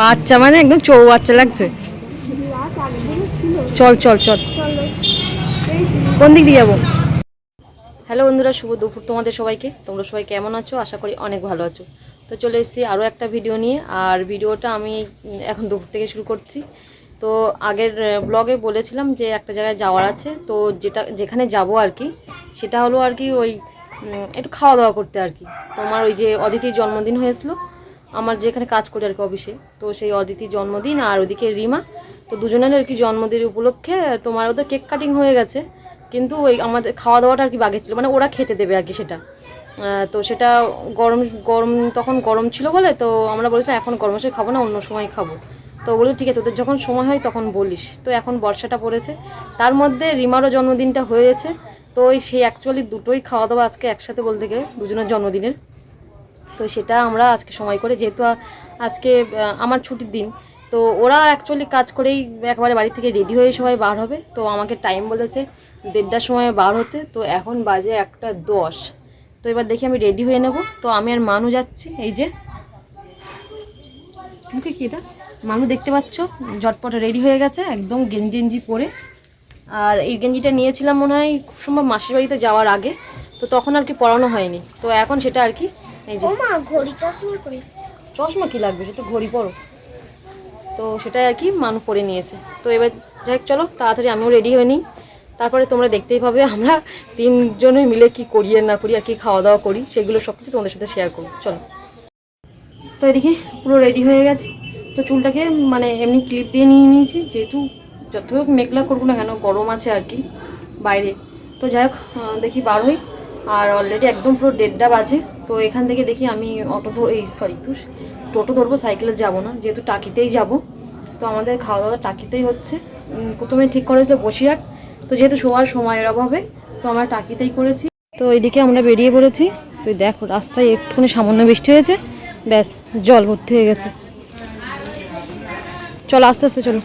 বাচ্চা মানে একদম চৌ বাচ্চা লাগছে। চল চল চল। কোন দিক দিয়ে যাব? হ্যালো বন্ধুরা, শুভ দুপুর তোমাদের সবাইকে। তোমরা সবাই কেমন আছো? আশা করি অনেক ভালো আছো। তো চলে এসেছি আরও একটা ভিডিও নিয়ে। আর ভিডিওটা আমি এখন দুপুর থেকে শুরু করছি। তো আগের ব্লগে বলেছিলাম যে একটা জায়গায় যাওয়ার আছে। তো যেটা, যেখানে যাব আর কি, সেটা হলো আর কি ওই একটু খাওয়া দাওয়া করতে আর কি। তোমার ওই যে অদিতির জন্মদিন হয়েছিল আমার যেখানে কাজ করি আর কি অফিসে, তো সেই অদিতির জন্মদিন আর ওদিকে রিমা। তো দুজনের আর কি জন্মদিন উপলক্ষে, তোমার ওদের কেক কাটিং হয়ে গেছে। কিন্তু ওই আমাদের খাওয়া দাওয়াটা আর কি বাকি ছিল মানে ওরা খেতে দেবে আর কি সেটা। তো সেটা গরম গরম, তখন গরম ছিল বলে, তো আমরা বলেছিলাম এখন গরম সময় খাব না, অন্য সময় খাব। তো বলি, ঠিক আছে, তোদের যখন সময় হয় তখন বলিস। তো এখন বর্ষাটা পড়েছে। তার মধ্যে রিমারও জন্মদিনটা হয়েছে। তো ওই সেই অ্যাকচুয়ালি দুটোই খাওয়া দাওয়া আজকে একসাথে বলতে গেলে, দুজনের জন্মদিনের। তো সেটা আমরা আজকে সময় করে, যেহেতু আজকে আমার ছুটির দিন, তো ওরা অ্যাকচুয়ালি কাজ করেই একবারে বাড়ি থেকে রেডি হয়ে সবাই বার হবে। তো আমাকে টাইম বলেছে দেড়টার সময় বার হতে, তো এখন বাজে একটা দশ। তো এবার দেখি আমি রেডি হয়ে নেব। তো আমি আর মানু যাচ্ছি, এই যে। মুখে কি এটা? মানু দেখতে পাচ্ছ? ঝটপট রেডি হয়ে গেছে, একদম গেঞ্জি পরে। আর এই গেঞ্জিটা নিয়েছিলাম মনে হয়, খুব সম্ভব মাসির বাড়িতে যাওয়ার আগে, তো তখন আর কি পড়ানো হয়নি। তো এখন সেটা আর কি এই যে। মা ঘড়ি চশমা কই চশমা কি লাগবে? সেটা ঘড়ি পরো। তো সেটাই আর কি মানু পরে নিয়েছে। তো এবার যাই হোক চলো তাড়াতাড়ি আমিও রেডি হয়ে নিই। তারপরে তোমরা দেখতেই পাবে আমরা তিনজনে মিলে কি করি আর না করি আর কি খাওয়া দাওয়া করি। সেগুলো সব কিছু তোমাদের সাথে শেয়ার করি চলো। তো এদিকে পুরো রেডি হয়ে গেছে। তো চুলটাকে মানে এমনি ক্লিপ দিয়ে নিয়ে নিয়েছি। যেহেতু যত হোক মেঘলা করব না কেন গরম আছে আর কি বাইরে। তো যাই হোক দেখি বার হই। আর অলরেডি একদম পুরো দেড়টা বাজে। তো এখান থেকে দেখি আমি অটো ধর, এই সরি তুষ টোটো ধরবো, সাইকেলে যাব না, যেহেতু টাকিতেই যাব। তো আমাদের খাওয়া দাওয়া টাকিতেই হচ্ছে। প্রথমে ঠিক করেছিল বসিরহাট। তো যেহেতু শোয়ার সময়ের অভাবে, তো আমরা টাকিতেই করেছি। তো এইদিকে আমরা বেরিয়ে পড়েছি। তো এই দেখো, রাস্তায় একটুখানি সামান্য বৃষ্টি হয়েছে। ব্যাস, জল ভর্তি হয়ে গেছে। চলো, আস্তে আস্তে চলো।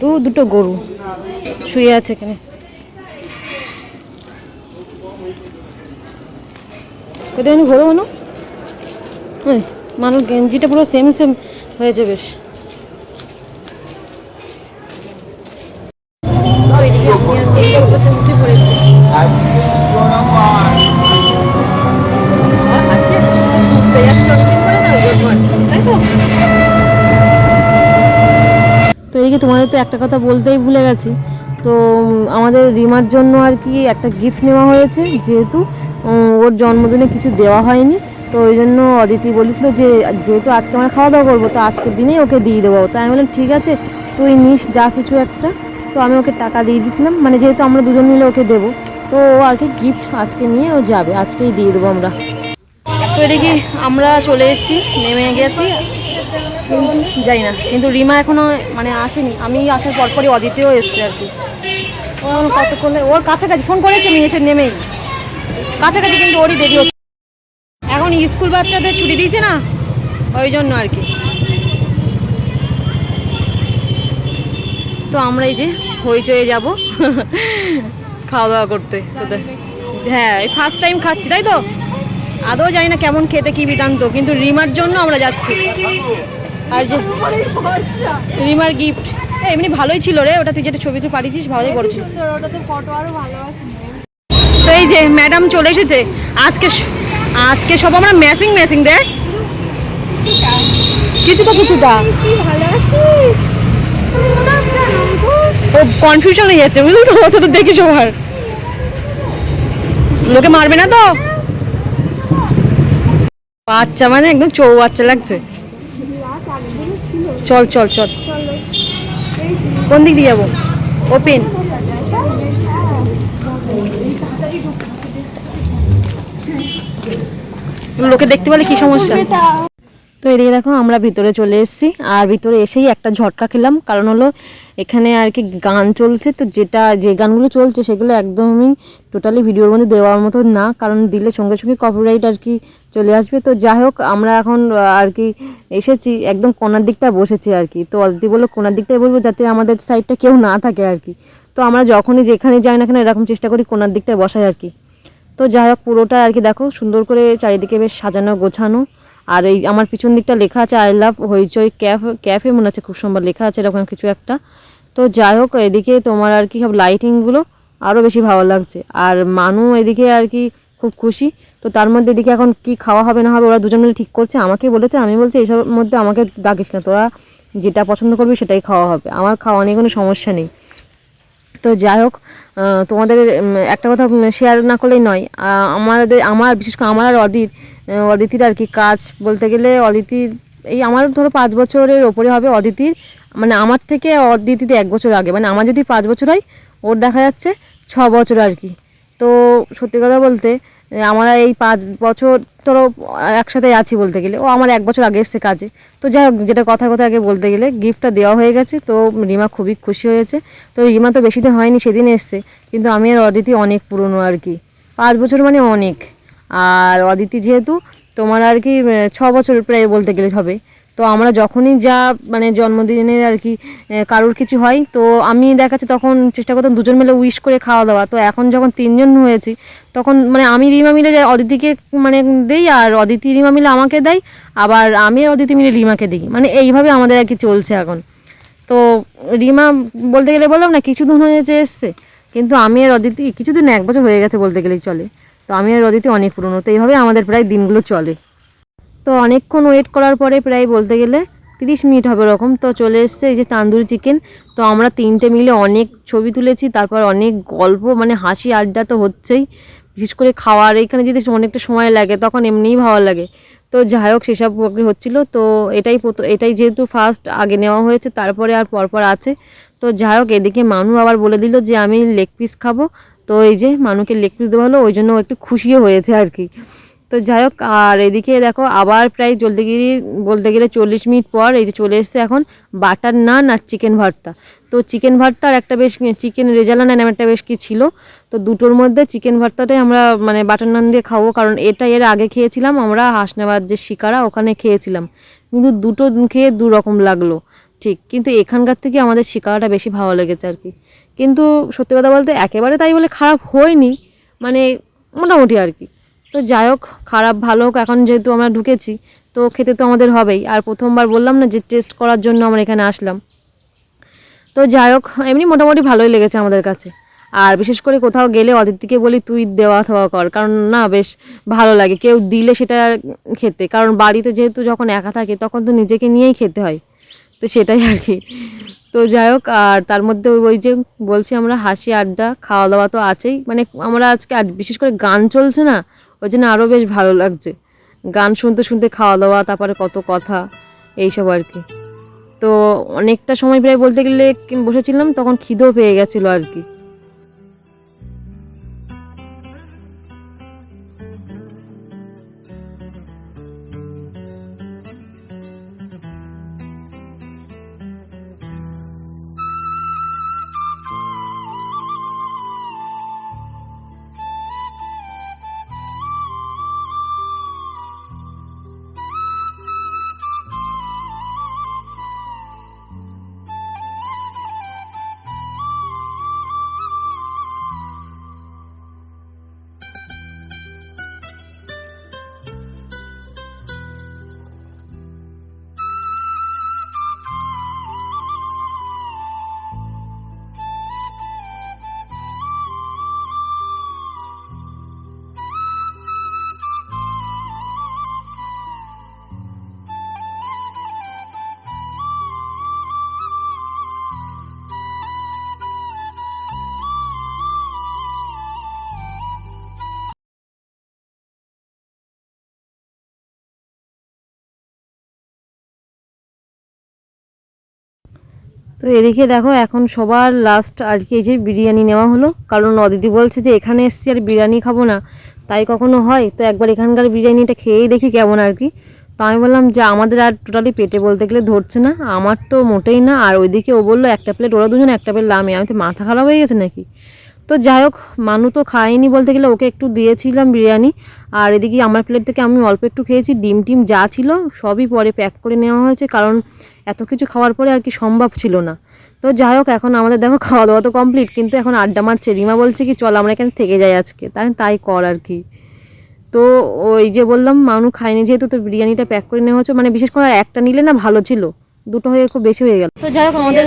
দু, দুটো গরু শুয়ে আছে এখানে। কোথায় ঘোরো মানু মানুষ গেঞ্জিটা পুরো সেম সেম হয়েছে বেশ আমি তো? এদিকে তোমাদের তো একটা কথা বলতেই ভুলে গেছি তো আমাদের রিমার জন্য আর কি একটা গিফট নেওয়া হয়েছে, যেহেতু ওর জন্মদিনে কিছু দেওয়া হয়নি। তো ওই জন্য অদিতি বলেছিল যে, যেহেতু আজকে আমরা খাওয়া দাওয়া করব, তো আজকের দিনেই ওকে দিয়ে দেবো। তাই আমি বললাম, ঠিক আছে, তুই নিস যা কিছু একটা। তো আমি ওকে টাকা দিয়ে দিয়েছিলাম। মানে যেহেতু আমরা দুজন মিলে ওকে দেবো, তো ও আর কি গিফট আজকে নিয়ে ও যাবে, আজকেই দিয়ে দেবো আমরা। তো এদিকে আমরা চলে এসেছি, নেমে গেছি। যাই না, কিন্তু রিমা এখনও মানে আসেনি। আমি আসার পরপরই অদিতিও এসছে আর কি। ও কতক্ষণে, ওর কাছাকাছি, ফোন করেছে আমি এসে নেমেই। কাছাকাছি কিন্তু ওরই দেরি হচ্ছে। এখন স্কুল বাচ্চাদের ছুটি দিয়েছে না, ওই জন্য আর কি। তো আমরা এই যে হইচয়ে যাব খাওয়া দাওয়া করতে। হ্যাঁ ফার্স্ট টাইম খাচ্ছি, তাই তো? আদৌ জানি না কেমন খেতে কি বিধান্ত, কিন্তু রিমার জন্য আমরা যাচ্ছি। আর যে রিমার গিফট এমনি ভালোই ছিল রে, ওটা তুই যেটা ছবি তুই পাঠিয়েছিস, ভালোই পড়েছিল ওটাতে ফটো আরও ভালো আসে তো এই যে ম্যাডাম চলে এসেছে। আজকে আজকে সব আমরা ম্যাচিং ম্যাচিং, দেখ। কিছুটা কিছুটা ও কনফিউশন হয়ে যাচ্ছে, বুঝলি তো? তো তো দেখি সবার লোকে মারবে না তো? বাচ্চা মানে একদম চৌ বাচ্চা লাগছে। চল চল চল। কোন দিক দিয়ে যাব? ওপেন লোকে দেখতে পেলে কি সমস্যা? তো এদিকে দেখো, আমরা ভিতরে চলে এসেছি। আর ভিতরে এসেই একটা ঝটকা খেলাম। কারণ হলো, এখানে আর কি গান চলছে। তো যেটা, যে গানগুলো চলছে, সেগুলো একদমই টোটালি ভিডিওর মধ্যে দেওয়ার মতো না। কারণ দিলে সঙ্গে সঙ্গে কপিরাইট আর কি চলে আসবে। তো যাই হোক, আমরা এখন আর কি এসেছি। একদম কোনার দিকটা বসেছি আর কি। তো অলরেডি বলল, কোনার দিকটাই বলব যাতে আমাদের সাইডটা কেউ না থাকে আর কি। তো আমরা যখনই যেখানে যাই না কেন, এরকম চেষ্টা করি কোনার দিকটায় বসাই আর কি। তো যাই হোক পুরোটা আর কি দেখো, সুন্দর করে চারিদিকে বেশ সাজানো, গোছানো। আর এই আমার পিছন দিকটা লেখা আছে I love Hoichoi cafe cafe মনে হচ্ছে, খুব সুন্দর লেখা আছে এরকম কিছু একটা। তো যাই হোক এদিকে তোমার আর কি সব লাইটিংগুলো আরও বেশি ভালো লাগছে। আর মানু এদিকে আর কি খুব খুশি। তো তার মধ্যে এদিকে এখন কি খাওয়া হবে না হবে ওরা দুজন মিলে ঠিক করছে। আমাকে বলেছে, আমি বলছি, এইসবের মধ্যে আমাকে ডাকিস না। তোরা যেটা পছন্দ করবি সেটাই খাওয়া হবে। আমার খাওয়া নিয়ে কোনো সমস্যা নেই। তো যাই হোক তোমাদের একটা কথা শেয়ার না করলেই নয়। আমাদের, আমার, বিশেষ করে আমার আর অদিত অদিতির আর কি কাজ বলতে গেলে, অদিতির, এই আমার ধরো পাঁচ বছরের ওপরে হবে অদিতির। মানে আমার থেকে অদিতিতে এক বছর আগে মানে আমার যদি পাঁচ বছর হয়, ওর দেখা যাচ্ছে ছ বছর আর কি। তো সত্যি কথা বলতে আমরা এই পাঁচ বছর ধরো একসাথে আছি বলতে গেলে। ও আমার এক বছর আগে এসছে কাজে। তো যাই হোক, যেটা কথা কথা আগে বলতে গেলে গিফটটা দেওয়া হয়ে গেছে। তো রিমা খুবই খুশি হয়েছে। তো রিমা তো বেশি দিন হয়নি, সেদিন এসছে। কিন্তু আমি আর অদিতি অনেক পুরনো আর কি। পাঁচ বছর মানে অনেক। আর অদিতি যেহেতু তোমার আর কি ছ বছর প্রায় বলতে গেলে হবে। তো আমরা যখনই যা মানে জন্মদিনের আর কি কারোর কিছু হয়, তো আমি দেখাচ্ছি তখন চেষ্টা করতাম দুজন মিলে উইশ করে খাওয়া দাওয়া। তো এখন যখন তিনজন হয়েছি, তখন মানে আমি রিমা মিলে অদিতিকে মানে দেই আর অদিতি রিমা মিলে আমাকে দেয়, আবার আমি আর অদিতি মিলে রিমাকে দিই। মানে এইভাবে আমাদের আর কি চলছে এখন। তো রিমা বলতে গেলে বললাম না, কিছুদিন হয়েছে এসছে, কিন্তু আমি আর অদিতি কিছুদিন, এক বছর হয়ে গেছে বলতে গেলেই চলে। তো আমি আর অদিতি অনেক পুরনো, তো এইভাবে আমাদের প্রায় দিনগুলো চলে। তো অনেকক্ষণ ওয়েট করার পরে প্রায় বলতে গেলে তিরিশ মিনিট হবে ওরকম। তো চলে এসছে এই যে তান্দুরি চিকেন তো আমরা তিনটে মিলে অনেক ছবি তুলেছি, তারপর অনেক গল্প মানে হাসি আড্ডা তো হচ্ছেই। বিশেষ করে খাওয়ার, এখানে যদি অনেকটা সময় লাগে, তখন এমনিই ভালো লাগে। তো যাই হোক, সেসব হচ্ছিল। তো এটাই এটাই যেহেতু ফার্স্ট আগে নেওয়া হয়েছে, তারপরে আর পরপর আছে। তো যাই হোক, এদিকে মানু আবার বলে দিল যে, আমি লেগ পিস খাব। তো এই যে মানুকে লেগ পিস দেওয়া হলো, ওই জন্য একটু খুশিও হয়েছে আর কি। তো যাই হোক আর এদিকে দেখো আবার প্রায় চলতে গিয়ে, বলতে গেলে চল্লিশ মিনিট পর এই যে চলে এসছে এখন বাটার নান আর চিকেন ভর্তা। তো চিকেন ভর্তা আর একটা বেশ, চিকেন রেজালা নান একটা বেশ কি ছিল। তো দুটোর মধ্যে চিকেন ভর্তাটাই আমরা মানে বাটার নান দিয়ে খাব, কারণ এটা এর আগে খেয়েছিলাম আমরা হাসনাবাদ যে শিকারা, ওখানে খেয়েছিলাম। কিন্তু দুটো খেয়ে দু রকম লাগল, ঠিক। কিন্তু এখানকার থেকে আমাদের শিকারাটা বেশি ভালো লেগেছে আর কি। কিন্তু সত্যি কথা বলতে একেবারে তাই বলে খারাপ হয়নি মানে মোটামুটি আর কি। তো যাই হোক, খারাপ ভালো হোক, এখন যেহেতু আমরা ঢুকেছি, তো খেতে তো আমাদের হবেই। আর প্রথমবার বললাম না যে টেস্ট করার জন্য আমরা এখানে আসলাম। তো যাই হোক, এমনি মোটামুটি ভালোই লেগেছে আমাদের কাছে। আর বিশেষ করে কোথাও গেলে অদিতিকে বলি, তুই দেওয়া থাওয়া কর। কারণ না, বেশ ভালো লাগে। কেউ দিলে সেটা খেতে। কারণ বাড়িতে যেহেতু যখন একা থাকে, তখন তো নিজেকে নিয়েই খেতে হয়। তো সেটাই আর কি। তো যাই হোক, আর তার মধ্যে ওই যে বলছি আমরা, হাসি, আড্ডা খাওয়া দাওয়া তো আছেই। মানে আমরা আজকে আর বিশেষ করে গান চলছে না ওই জন্য আরও বেশ ভালো লাগছে। গান শুনতে শুনতে খাওয়া দাওয়া, তারপরে কত কথা, এইসব আর কি। তো অনেকটা সময় প্রায় বলতে গেলে বসেছিলাম, তখন খিদেও পেয়ে গেছিল আর কি। তো এদিকে দেখো, এখন সবার লাস্ট আর কি এই যে বিরিয়ানি নেওয়া হলো। কারণ অদিতি বলছে যে, এখানে এসছি আর বিরিয়ানি খাব না। তাই কখনো হয়? তো একবার এখানকার বিরিয়ানিটা খেয়েই দেখি কেমন আর কি। তো আমি বললাম, যে, আমাদের আর টোটালি পেটে বলতে গেলে ধরছে না। আমার তো মোটেই না। আর ওইদিকে ও বলল, একটা প্লেট ওরা দুজন একটা প্লেট লামে। আমি তো মাথা খারাপ হয়ে গেছে নাকি? তো যাই হোক, মানু তো খায়নি বলতে গেলে, ওকে একটু দিয়েছিলাম বিরিয়ানি। আর এদিকে আমার প্লেট থেকে আমি অল্প একটু খেয়েছি, ডিম টিম যা ছিল সবই পরে প্যাক করে নেওয়া হয়েছে। কারণ এত কিছু খাওয়ার পরে আর কি সম্ভব ছিল না। তো যাই হোক এখন আমাদের দেখো খাওয়া দাওয়া তো কমপ্লিট কিন্তু এখন আড্ডা মারছে। রিমা বলছে কি চল আমরা এখানে থেকে যাই আজকে। তাই তাই কর আর কি। তো ওই যে বললাম মানু খায়নি যেহেতু তো বিরিয়ানিটা প্যাক করে নেওয়া হচ্ছে। মানে বিশেষ করে একটা নিলে না ভালো ছিল দুটো হয়ে খুব বেশি হয়ে গেল। তো যাই হোক আমাদের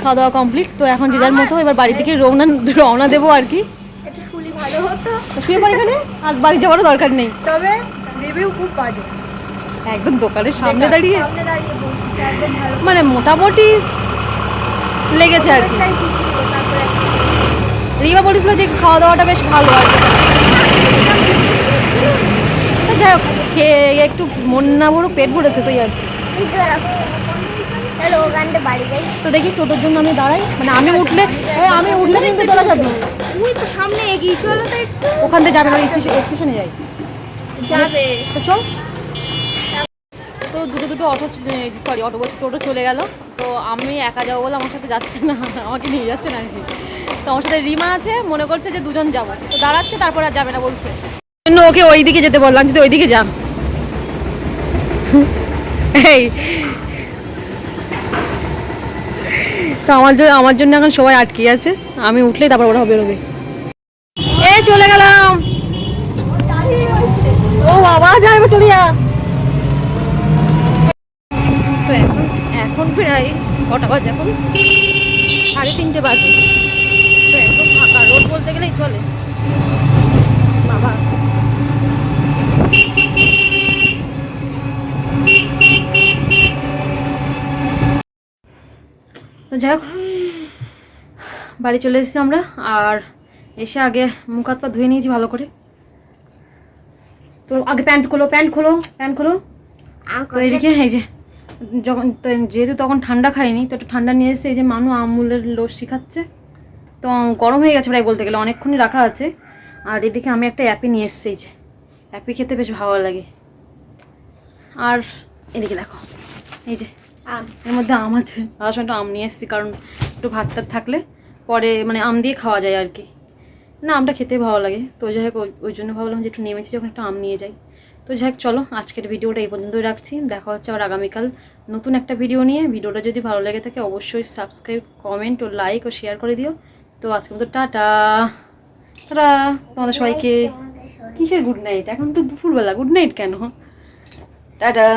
খাওয়া দাওয়া কমপ্লিট তো এখন যে যার মতো এবার বাড়ি থেকে রওনা রওনা দেবো আর কি। একটু ফুলি ভালো হতো। তো শুয়ে পড়ি এখানে? আর বাড়ি যাওয়ারও দরকার নেই। তবে রিভিউ খুব বাজে। একদম দোকানের সামনে দাঁড়িয়ে? মানে মোটামুটি লেগেছে আর কি। তাই রিমা বলেছিল যে খাওয়া দাওয়াটা বেশ ভালো আর যাই হোক খেয়ে একটু মন না ভরো পেট ভরেছে তো আর কি। তো দেখি টোটোর জন্য আমি দাঁড়াই। মানে আমি উঠলে আমি উঠলে কিন্তু তোরা যাবি। তুই তো সামনে এগিয়ে চলো তো ওখান থেকে যাবে না স্টেশনে যাই। যাবে। তো চল। দুটো দুটো অটো সরি অটো বলছি, টোটো চলে গেল। তো আমি একা যাব বলে আমার সাথে যাচ্ছে না, আমাকে নিয়ে যাচ্ছে না আর কি। তো আমার সাথে রিমা আছে, মনে করছে যে দুজন যাব। তো দাঁড়াচ্ছে, তারপর আর যাবে না বলছে। জন্য ওকে ওই দিকে যেতে বললাম যে তুই ওই দিকে যা। এই। তো আমার জন্য আমার জন্য এখন সবাই আটকে আছে। আমি উঠলেই তারপর ওরা বেরোবে। এ চলে গেলাম। ও বাবা, যা, এবার চলে যা। এখন প্রায় কটা বাজে এখন? সাড়ে তিনটে বাজে। তো একদম ফাঁকা রোড বলতে গেলেই চলে। বাবা। তো যাই হোক বাড়ি চলে এসেছি আমরা আর এসে আগে মুখ হাত পা ধুয়ে নিয়েছি ভালো করে। তো আগে প্যান্ট খোলো প্যান্ট খোলো প্যান্ট খোলো। তো এদিকে এই যে যখন তো যেহেতু তখন ঠান্ডা খাইনি তো একটু ঠান্ডা নিয়ে এসে এই যে মানু আমুলের লস্যি খাচ্ছে তো গরম হয়ে গেছে প্রায় বলতে গেলে অনেকক্ষণই রাখা আছে। আর এদিকে আমি একটা অ্যাপি নিয়ে এসেছি এই যে। অ্যাপি খেতে বেশ ভালো লাগে। আর এদিকে দেখো এই যে আম। এর মধ্যে আম আছে। একটু আম নিয়ে এসেছি কারণ একটু ভাত টাত থাকলে পরে মানে আম দিয়ে খাওয়া যায় আর কি। না আমটা খেতে ভালো লাগে। তো যাই হোক ওই- ওই জন্য ভাবলাম যে একটু নেমেছি যখন একটু আম নিয়ে যাই। তো যাই চলো, আজকের ভিডিওটা এই পর্যন্তই রাখছি। দেখা হচ্ছে আবার আগামীকাল নতুন একটা ভিডিও নিয়ে। ভিডিওটা যদি ভালো লেগে থাকে, অবশ্যই সাবস্ক্রাইব কমেন্ট ও লাইক ও শেয়ার করে দিও। তো আজকের মতো টাটা। টাটা, তোমাদের সবাইকে। কিসের গুড নাইট এখন তো দুপুরবেলা গুড নাইট কেন? টাটা।